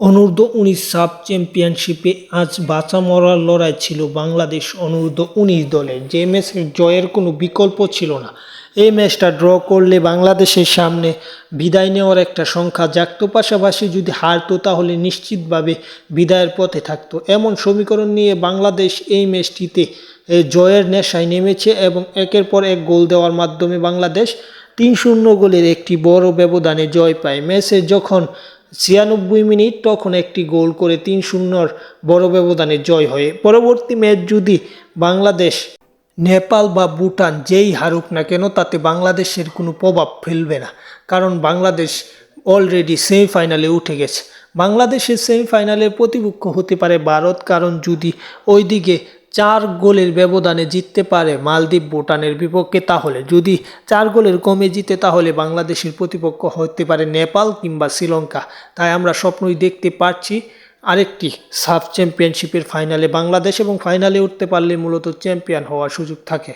অনূর্ধ্ব উনিশ সাব চ্যাম্পিয়নশিপে আজ বাঁচা মরার লড়াই ছিল বাংলাদেশ অনূর্ধ্ব উনিশ দলের যে ম্যাচে জয়ের কোনো বিকল্প ছিল না। এই ম্যাচটা ড্র করলে বাংলাদেশের সামনে বিদায় নেওয়ার একটা সংখ্যা জাগতো। পাশাপাশি যদি হারতো, তাহলে নিশ্চিতভাবে বিদায়ের পথে থাকতো। এমন সমীকরণ নিয়ে বাংলাদেশ এই ম্যাচটিতে জয়ের নেশায় নেমেছে এবং একের পর এক গোল দেওয়ার মাধ্যমে বাংলাদেশ তিন শূন্য গোলের একটি বড় ব্যবধানে জয় পায়। ম্যাচে যখন ছিয়ানব্বই মিনিট তখন একটি গোল করে তিন শূন্যর বড় ব্যবধানে জয় হয়। পরবর্তী ম্যাচ যদি বাংলাদেশ, নেপাল বা ভুটান যেই হারুক না কেন, তাতে বাংলাদেশের কোনো প্রভাব ফেলবে না। কারণ বাংলাদেশ অলরেডি সেমিফাইনালে উঠে গেছে। বাংলাদেশের সেমিফাইনালের প্রতিপক্ষ হতে পারে ভারত। কারণ যদি ওইদিকে চার গোলের ব্যবধানে জিততে পারে মালদ্বীপ ভুটানের বিপক্ষে, তাহলে যদি চার গোলের কমে জিতে, তাহলে বাংলাদেশের প্রতিপক্ষ হতে পারে নেপাল কিংবা শ্রীলঙ্কা। তাই আমরা স্বপ্নই দেখতে পাচ্ছি আরেকটি সাব চ্যাম্পিয়নশিপের ফাইনালে বাংলাদেশ এবং ফাইনালে উঠতে পারলে মূলত চ্যাম্পিয়ন হওয়ার সুযোগ থাকে।